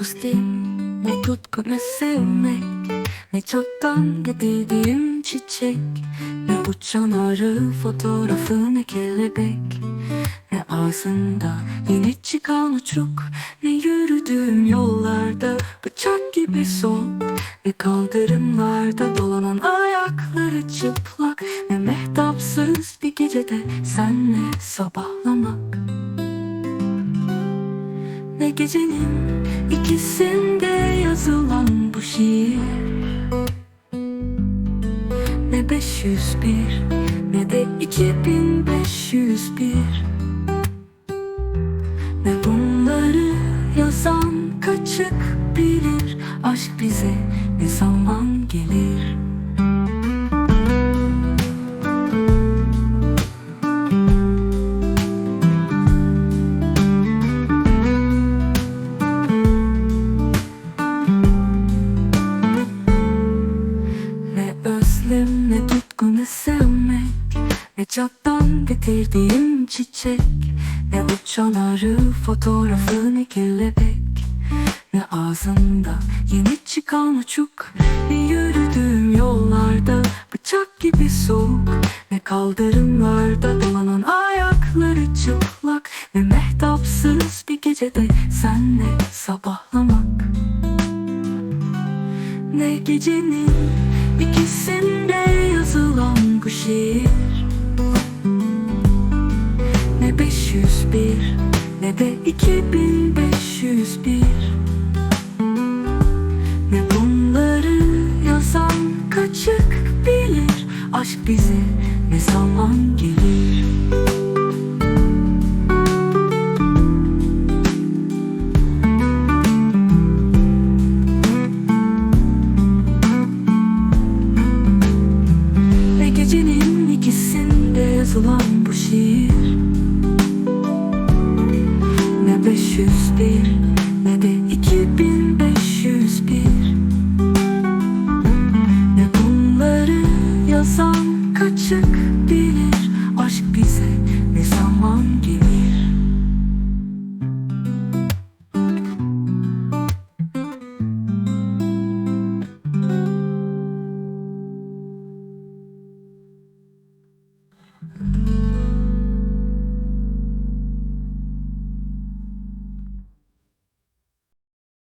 Ne tutku ne sevmek. Ne çoktan getirdiğim çiçek Ne uçan arı fotoğrafı ne kelebek. Ne ağzında yeni çıkan uçuk Ne yürüdüğüm yollarda bıçak gibi son. Ne kaldırımlarda dolanan ayakları çıplak Ne mehtapsız bir gecede senle sabahlamak gecenin ikisinde yazılan bu şiir. Ne 501 ne de 2501 Ne bunları yazan kaçık bilir Ne çattan getirdiğim çiçek Ne uçan arı fotoğrafı ne kelebek Ne ağzında yeni çıkan uçuk Ne yürüdüğüm yollarda bıçak gibi soğuk. Ne kaldırımlarda dolanan ayakları çıplak. Ne mehtapsız bir gecede senle sabahlamak. Ne gecenin ikisinde 2501 ne de 2501 Ne bunları yazan kaçık bilir Aşk bize ne zaman gelir? Ve gecenin ikisinde yazılan bu şiir